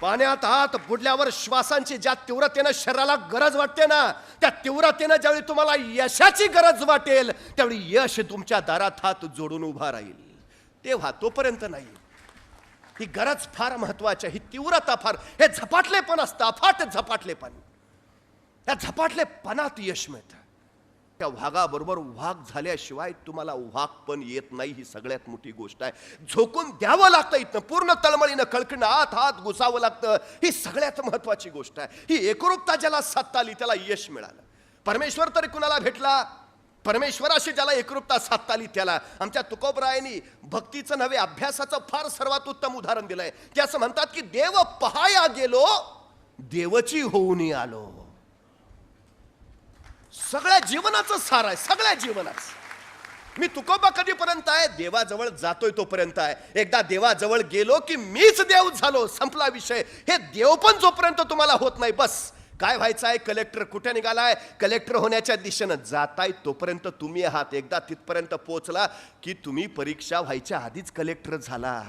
पाण्यात हात बुडल्यावर श्वासांची ज्या तीव्रतेनं शरीराला गरज वाटते ना त्या तीव्रतेनं ज्यावेळी तुम्हाला यशाची गरज वाटेल त्यावेळी यश तुमच्या दारात हात जोडून उभा राहील. तेव्हा तोपर्यंत नाही. ही गरज फार महत्वाची आहे ही तीव्रता फार हे झपाटलेपण असतं अफाट झपाटलेपण. त्या झपाटलेपणात यश मिळतं. त्या वाघाबरोबर वाघ झाल्याशिवाय तुम्हाला वाघ पण येत नाही ही सगळ्यात मोठी गोष्ट आहे. झोकून द्यावं लागतं इथनं पूर्ण तळमळीनं कळकणं आत हात घुसावं लागतं. ही सगळ्यात महत्वाची गोष्ट आहे. ही एकरूपता ज्याला साधता आली त्याला यश मिळालं. परमेश्वर तरी कुणाला भेटला? परमेश्वराशी ज्याला एकरूपता साधता आली त्याला. आमच्या तुकोबरायांनी भक्तीचं नव्हे अभ्यासाचं फार सर्वात उत्तम उदाहरण दिलंय. ते असं म्हणतात की देव पहाया गेलो देवची होऊन आलो. सगळ्या जीवनाचं सार आहे सगळ्या जीवनाच. मी तुकोबा कधीपर्यंत आहे? देवाजवळ जातोय तोपर्यंत आहे. एकदा देवाजवळ गेलो की मीच देव झालो संपला विषय. हे देव पण जोपर्यंत तुम्हाला होत नाही बस. काय व्हायचं आहे? कलेक्टर कुठे निघालाय? कलेक्टर होण्याच्या दिशेनं जाताय तोपर्यंत तुम्ही आहात. एकदा तिथपर्यंत पोहोचला की तुम्ही परीक्षा व्हायच्या आधीच कलेक्टर झाला.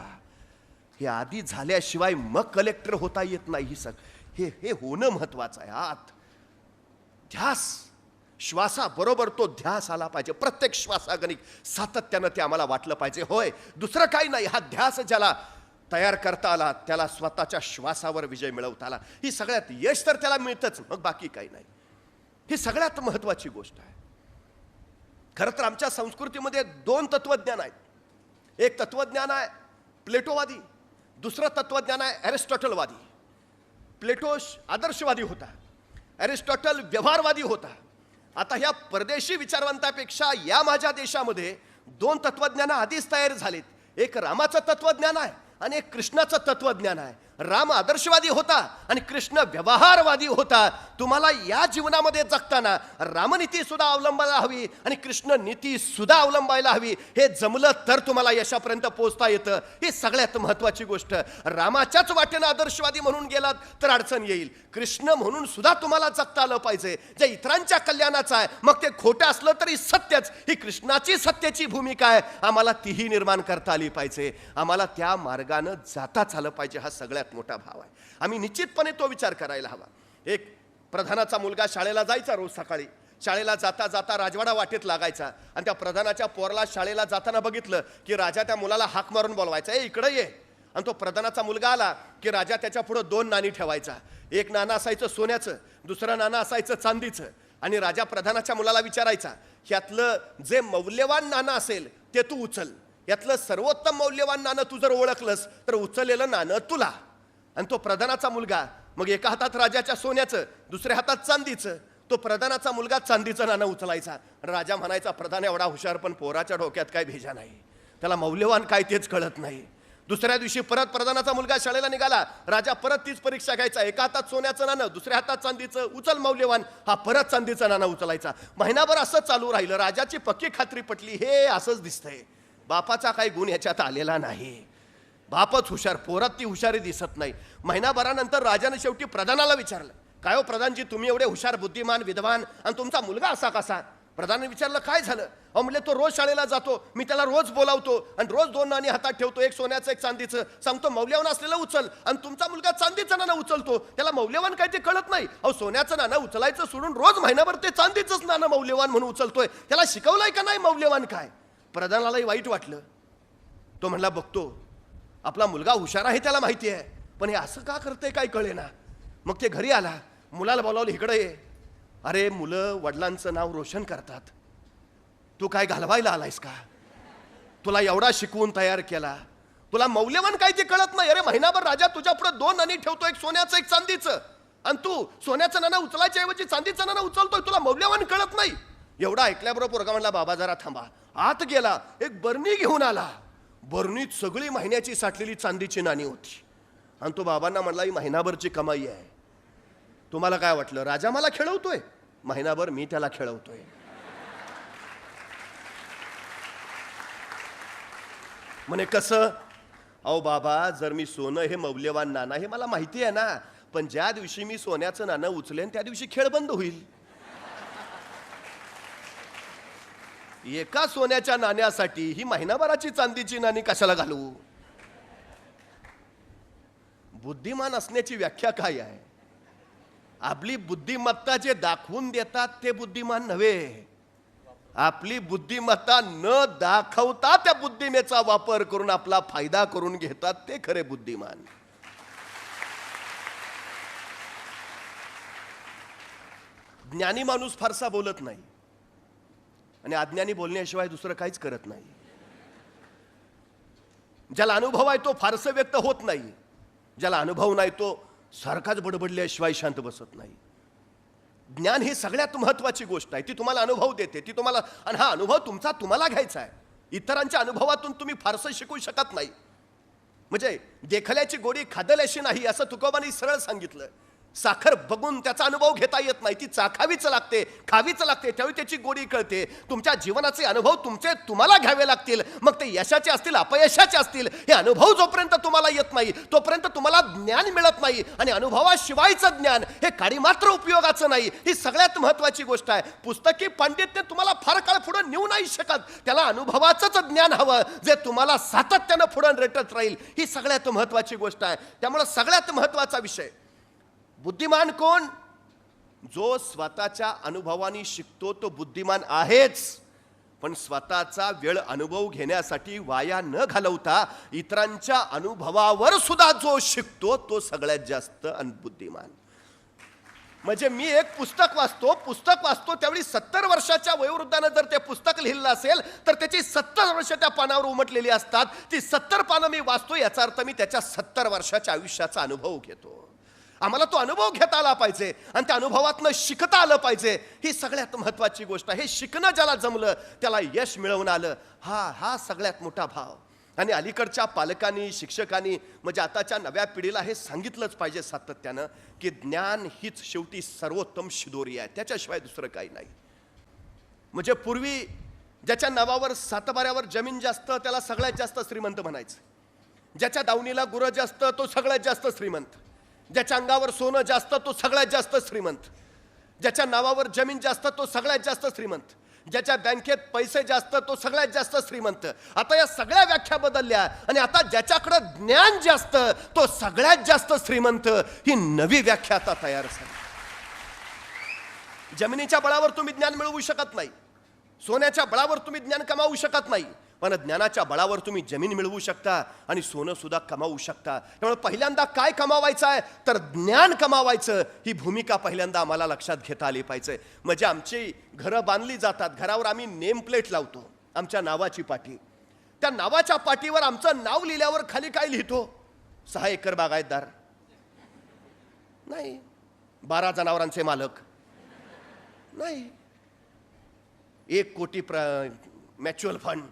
हे आधी झाल्याशिवाय मग कलेक्टर होता येत नाही ही सग हे हे होणं महत्वाचं आहे. आत. ध्यास. श्वासाबरोबर तो ध्यास आला पाहिजे. प्रत्येक श्वासागणिक सातत्यानं ते आम्हाला वाटलं पाहिजे. होय दुसरं काही नाही. हा ध्यास ज्याला तयार करता आला त्याला स्वतःच्या श्वासावर विजय मिळवता आला. ही सगळ्यात यश तर त्याला मिळतंच. मग बाकी काही नाही. ही सगळ्यात महत्वाची गोष्ट आहे. खरं तर आमच्या संस्कृतीमध्ये दोन तत्वज्ञान आहेत. एक तत्वज्ञान आहे प्लेटोवादी. दुसरं तत्वज्ञान आहे ॲरिस्टॉटलवादी प्लेटो आदर्शवादी होता. ॲरिस्टॉटल व्यवहारवादी होता. आता ह्या परदेशी विचारवंतापेक्षा या माझ्या देशामध्ये दोन तत्वज्ञानं आधीच तयार झालेत. एक रामाचं तत्वज्ञान आहे आणि एक कृष्णाचं तत्वज्ञान आहे. राम आदर्शवादी होता आणि कृष्ण व्यवहारवादी होता. तुम्हाला या जीवनामध्ये जगताना रामनीती सुद्धा अवलंबायला हवी आणि कृष्ण नीती सुद्धा अवलंबायला हवी. हे जमलं तर तुम्हाला यशापर्यंत पोहोचता येतं. ही सगळ्यात महत्वाची गोष्ट. रामाच्याच वाटेनं आदर्शवादी म्हणून गेलात तर अडचण येईल. कृष्ण म्हणून सुद्धा तुम्हाला जगता आलं पाहिजे. जे इतरांच्या कल्याणाचं आहे मग ते खोटं असलं तरी सत्यच. ही कृष्णाची सत्याची भूमिका आहे. आम्हाला तीही निर्माण करता आली पाहिजे. आम्हाला त्या मार्ग मार्गानं जाताच आलं पाहिजे हा सगळ्यात मोठा भाव आहे. आम्ही निश्चितपणे तो विचार करायला हवा. एक प्रधानाचा मुलगा शाळेला जायचा रोज सकाळी. शाळेला जाता जाता राजवाडा वाटेत लागायचा. आणि त्या प्रधानाच्या पोरला शाळेला जाताना बघितलं की राजा त्या मुलाला हाक मारून बोलवायचा ए इकडं ये. आणि तो प्रधानाचा मुलगा आला की राजा त्याच्या पुढं दोन नाणी ठेवायचा. एक नाणं असायचं सोन्याचं दुसरं नाणं असायचं चांदीचं. आणि राजा प्रधानाच्या मुलाला विचारायचा ह्यातलं जे मौल्यवान नाणं असेल ते तू उचल. यातलं सर्वोत्तम मौल्यवान नाणं तू जर ओळखलंस तर उचललेलं नाणं तुला. आणि तो प्रधानाचा मुलगा मग एका हातात राजाच्या सोन्याचं दुसऱ्या हातात चांदीचं. तो प्रधानाचा मुलगा चांदीचं नाणं उचलायचा. राजा म्हणायचा प्रधान एवढा हुशार पण पोराच्या डोक्यात काय भेजा नाही. त्याला मौल्यवान काय तेच कळत नाही. दुसऱ्या दिवशी परत प्रधानाचा मुलगा शाळेला निघाला. राजा परत तीच परीक्षा घ्यायचा. एका हातात सोन्याचं नाणं दुसऱ्या हातात चांदीचं उचल मौल्यवान. हा परत चांदीचं नाणं उचलायचा. महिनाभर असं चालू राहिलं. राजाची पक्की खात्री पटली. हे असंच दिसतंय. बापाचा काही गुण याच्यात आलेला नाही. बापच हुशार पोरात ती हुशारी दिसत नाही. महिनाभरानंतर राजाने शेवटी प्रधानाला विचारलं काय हो प्रधानजी तुम्ही एवढे हुशार बुद्धिमान विद्वान आणि तुमचा मुलगा असा कसा? प्रधानाने विचारलं काय झालं? अहो म्हणजे तो रोज शाळेला जातो मी त्याला रोज बोलावतो आणि रोज दोन नाणी हातात ठेवतो एक सोन्याचं एक चांदीचं. सांगतो मौल्यवान असलेलं उचल आणि तुमचा मुलगा चांदीचं नाणं उचलतो. त्याला मौल्यवान काय ते कळत नाही. अहो सोन्याचं नाणं उचलायचं सोडून रोज महिनाभर ते चांदीचंच नाणं मौल्यवान म्हणून उचलतोय. त्याला शिकवलंय का नाही मौल्यवान काय? प्रधानालाही वाईट वाटलं. तो म्हणला बघतो. आपला मुलगा हुशार आहे त्याला माहिती आहे. पण हे असं का करते काय कळे ना मग ते घरी आला. मुलाला बोलावलं इकडं ये. अरे मुलं वडिलांचं नाव रोशन करतात. तू काय घालवायला आलायस का? तुला एवढा शिकवून तयार केला. तुला मौल्यवान काय ते कळत नाही? अरे महिनाभर राजा तुझ्या पुढे दोन नाणी ठेवतो एक सोन्याचं एक चांदीचं. आणि तू सोन्याचं नाणं उचलायच्या ऐवजी चांदीचं नाणं उचलतोय तुला मौल्यवान एवढा ऐकल्याबरोबर पोरगा म्हणला बाबा जरा थांबा. आत गेला. एक बर्नी घेऊन आला. बर्नीत सगळी महिन्याची साठलेली चांदीची नाणी होती. आणि तो बाबांना म्हणला ही महिनाभरची कमाई आहे. तुम्हाला काय वाटलं? राजा मला खेळवतोय? महिनाभर मी त्याला खेळवतोय. म्हणे कसं? अहो बाबा जर मी सोनं हे मौल्यवान नाणं हे मला माहिती आहे ना पण ज्या दिवशी मी सोन्याचं नाणं उचलेन त्या दिवशी खेळ बंद होईल. एका सोन्याच्या नाण्यासाठी ही महिनाभराची चांदीची नाणी कशाला घालू? बुद्धिमान असण्याची व्याख्या काय आहे? आपली बुद्धिमत्ता जे दाखवून देतात ते बुद्धिमान नव्हे. आपली बुद्धिमत्ता न दाखवता त्या बुद्धिमेचा वापर करून आपला फायदा करून घेतात ते खरे बुद्धिमान. ज्ञानी माणूस फारसा बोलत नाही. आणि अज्ञानी बोलण्याशिवाय दुसरं काहीच करत नाही. ज्याला अनुभव आहे तो फारसं व्यक्त होत नाही. ज्याला अनुभव नाही तो सारखाच बडबडल्याशिवाय शांत बसत नाही. ज्ञान ही सगळ्यात महत्वाची गोष्ट आहे. ती तुम्हाला अनुभव देते. ती तुम्हाला आणि हा अनुभव तुमचा तुम्हाला घ्यायचा आहे. इतरांच्या अनुभवातून तुम्ही फारसं शिकू शकत नाही. म्हणजे देखल्याची गोडी खादल्याशी नाही असं तुकोबांनी सरळ सांगितलं. साखर बघून त्याचा अनुभव घेता येत नाही. ती चाखावीच लागते खावीच लागते त्यावेळी त्याची गोडी कळते. तुमच्या जीवनाचे अनुभव तुमचे तुम्हाला घ्यावे लागतील. मग ते यशाचे असतील अपयशाचे असतील हे अनुभव जोपर्यंत तुम्हाला येत नाही तोपर्यंत तुम्हाला ज्ञान मिळत नाही. आणि अनुभवाशिवायचं ज्ञान हे काडी मात्र उपयोगाचं नाही. ही सगळ्यात महत्वाची गोष्ट आहे. पुस्तकी पांडित्य तुम्हाला फार काळ पुढं नेऊ नाही शकत. त्याला अनुभवाचंच ज्ञान हवं जे तुम्हाला सातत्यानं पुढं रेटत राहील. ही सगळ्यात महत्वाची गोष्ट आहे. त्यामुळं सगळ्यात महत्त्वाचा विषय बुद्धिमान कोण? जो स्वतःच्या अनुभवानी शिकतो तो बुद्धिमान आहेच. पण स्वतःचा वेळ अनुभव घेण्यासाठी वाया न घालवता इतरांच्या अनुभवावर सुद्धा जो शिकतो तो सगळ्यात जास्त अनबुद्धिमान. म्हणजे मी एक पुस्तक वाचतो पुस्तक वाचतो त्यावेळी सत्तर वर्षाच्या वयोवृद्धानं जर ते पुस्तक लिहिलं असेल तर त्याची सत्तर वर्ष त्या पानावर उमटलेली असतात. ती सत्तर पानं मी वाचतो याचा अर्थ मी त्याच्या सत्तर वर्षाच्या आयुष्याचा अनुभव घेतो. आम्हाला तो अनुभव घेता आला पाहिजे आणि त्या अनुभवातनं शिकता आलं पाहिजे. ही सगळ्यात महत्वाची गोष्ट आहे. हे शिकणं ज्याला जमलं त्याला यश मिळवून आलं. हा हा सगळ्यात मोठा भाव. आणि अलीकडच्या पालकांनी शिक्षकांनी म्हणजे आताच्या नव्या पिढीला हे सांगितलंच पाहिजे सातत्यानं की ज्ञान हीच शेवटी सर्वोत्तम शिदोरी आहे. त्याच्याशिवाय दुसरं काही नाही. म्हणजे पूर्वी ज्याच्या नावावर सातबाऱ्यावर जमीन जास्त त्याला सगळ्यात जास्त श्रीमंत म्हणायचं. ज्याच्या दावणीला गुरं जास्त तो सगळ्यात जास्त श्रीमंत. ज्याच्या अंगावर सोनं जास्त तो सगळ्यात जास्त श्रीमंत. ज्याच्या नावावर जमीन जास्त तो सगळ्यात जास्त श्रीमंत. ज्याच्या बँकेत पैसे जास्त तो सगळ्यात जास्त श्रीमंत. आता या सगळ्या व्याख्या बदलल्या आणि आता ज्याच्याकडे ज्ञान जास्त तो सगळ्यात जास्त श्रीमंत. ही नवी व्याख्या आता तयार झाली. जमिनीच्या बळावर तुम्ही ज्ञान मिळवू शकत नाही. सोन्याच्या बळावर तुम्ही ज्ञान कमावू शकत नाही. पण ज्ञानाच्या बळावर तुम्ही जमीन मिळवू शकता आणि सोनं सुद्धा कमावू शकता. त्यामुळे पहिल्यांदा काय कमावायचं आहे? तर ज्ञान कमावायचं. ही भूमिका पहिल्यांदा आम्हाला लक्षात घेता आली पाहिजे. म्हणजे आमची घरं बांधली जातात. घरावर आम्ही नेम प्लेट लावतो. आमच्या नावाची पाठी. त्या नावाच्या पाठीवर आमचं नाव लिहिल्यावर खाली काय लिहितो? सहा एकर बागायतदार नाही. बारा जनावरांचे मालक. नाही. एक कोटी प्र म्युच्युअल फंड.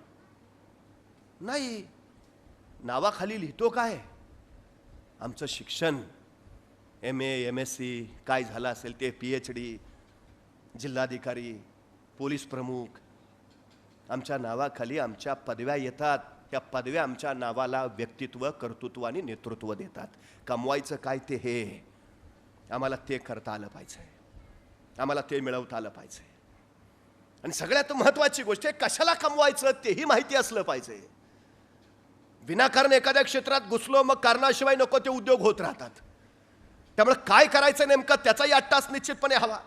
नाही नावाखाली लिहितो काय? आमचं शिक्षण M A M S C काय झालं असेल ते पी एच डी जिल्हाधिकारी पोलीस प्रमुख आमच्या नावाखाली आमच्या पदव्या येतात. त्या पदव्या आमच्या नावाला व्यक्तित्व कर्तृत्व आणि नेतृत्व देतात. कमवायचं काय ते हे? आम्हाला ते करता आलं पाहिजे. आम्हाला ते मिळवता आलं पाहिजे. आणि सगळ्यात महत्वाची गोष्ट आहे कशाला कमवायचं तेही माहिती असलं पाहिजे. विनाकारण एखाद्या क्षेत्रात घुसलो मग कारणाशिवाय नको ते उद्योग होत राहतात. त्यामुळे काय करायचं नेमकं त्याचाही अट्टास निश्चितपणे हवा.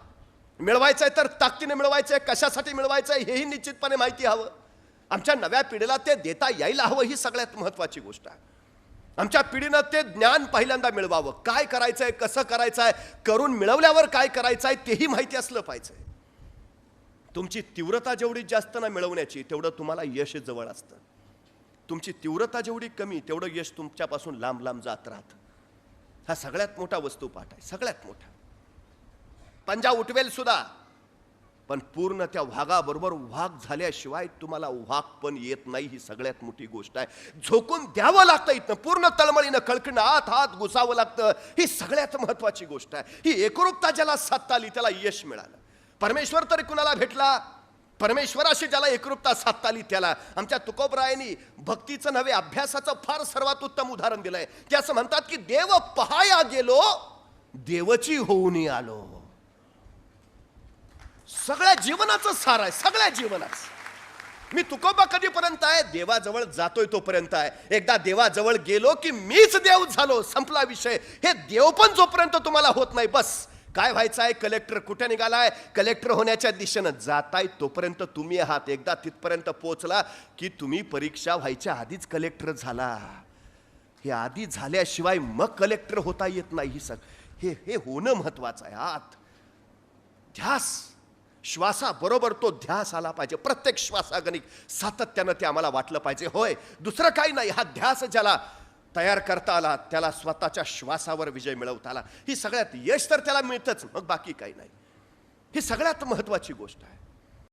मिळवायचं आहे तर ताकदीने मिळवायचं आहे कशासाठी मिळवायचं आहे हेही निश्चितपणे माहिती हवं. आमच्या नव्या पिढीला ते देता यायला हवं ही सगळ्यात महत्वाची गोष्ट आहे. आमच्या पिढीनं ते ज्ञान पहिल्यांदा मिळवावं. काय करायचं आहे कसं करायचं आहे करून मिळवल्यावर काय करायचं आहे तेही माहिती असलं पाहिजे. तुमची तीव्रता जेवढी जास्त ना मिळवण्याची तेवढं तुम्हाला यश जवळ असतं. तुमची तीव्रता जेवढी कमी तेवढं यश तुमच्यापासून लांब लांब जात राहतं. हा सगळ्यात मोठा वस्तूपाठ आहे सगळ्यात मोठा. पंजा उठवेल सुद्धा पण पूर्ण त्या वाघाबरोबर वाघ झाल्याशिवाय तुम्हाला वाघ पण येत नाही ही सगळ्यात मोठी गोष्ट आहे. झोकून द्यावं लागतं इथनं पूर्ण तळमळीनं कळकणं आत हात घुसावं लागतं. ही सगळ्यात महत्वाची गोष्ट आहे. ही एकरूपता ज्याला साधता आली त्याला यश मिळालं. परमेश्वर तरी कुणाला भेटला? परमेश्वराशी ज्याला एकरूपता साधता आली त्याला. आमच्या तुकोबरायांनी भक्तीचं नव्हे अभ्यासाचं फार सर्वात उत्तम उदाहरण दिलंय. ते असं म्हणतात की देव पहाया गेलो देवची होऊन आलो. सगळ्या जीवनाचं सार आहे सगळ्या जीवनाचं. मी तुकोबा कधीपर्यंत आहे? देवाजवळ जातोय तोपर्यंत आहे. एकदा देवाजवळ गेलो की मीच देव झालो संपला विषय. हे देव पण जोपर्यंत तुम्हाला होत नाही बस. काय व्हायचं आहे? कलेक्टर कुठे निघालाय? कलेक्टर होण्याच्या दिशेनं जाताय तोपर्यंत तुम्ही आहात. एकदा तिथपर्यंत पोहोचला की तुम्ही परीक्षा व्हायच्या आधीच कलेक्टर झाला. हे आधी झाल्याशिवाय मग कलेक्टर होता येत नाही ही सग हे हे होणं महत्वाचं आहे. आत. ध्यास. श्वासाबरोबर तो ध्यास आला पाहिजे. प्रत्येक श्वासागणिक सातत्यानं ते आम्हाला वाटलं पाहिजे. होय दुसरं काही नाही. हा ध्यास ज्याला तयार करता आला त्याला स्वतःच्या श्वासावर विजय मिळवता आला. ही सगळ्यात यश तर त्याला मिळतंच मग बाकी काही नाही. ही सगळ्यात महत्वाची गोष्ट आहे.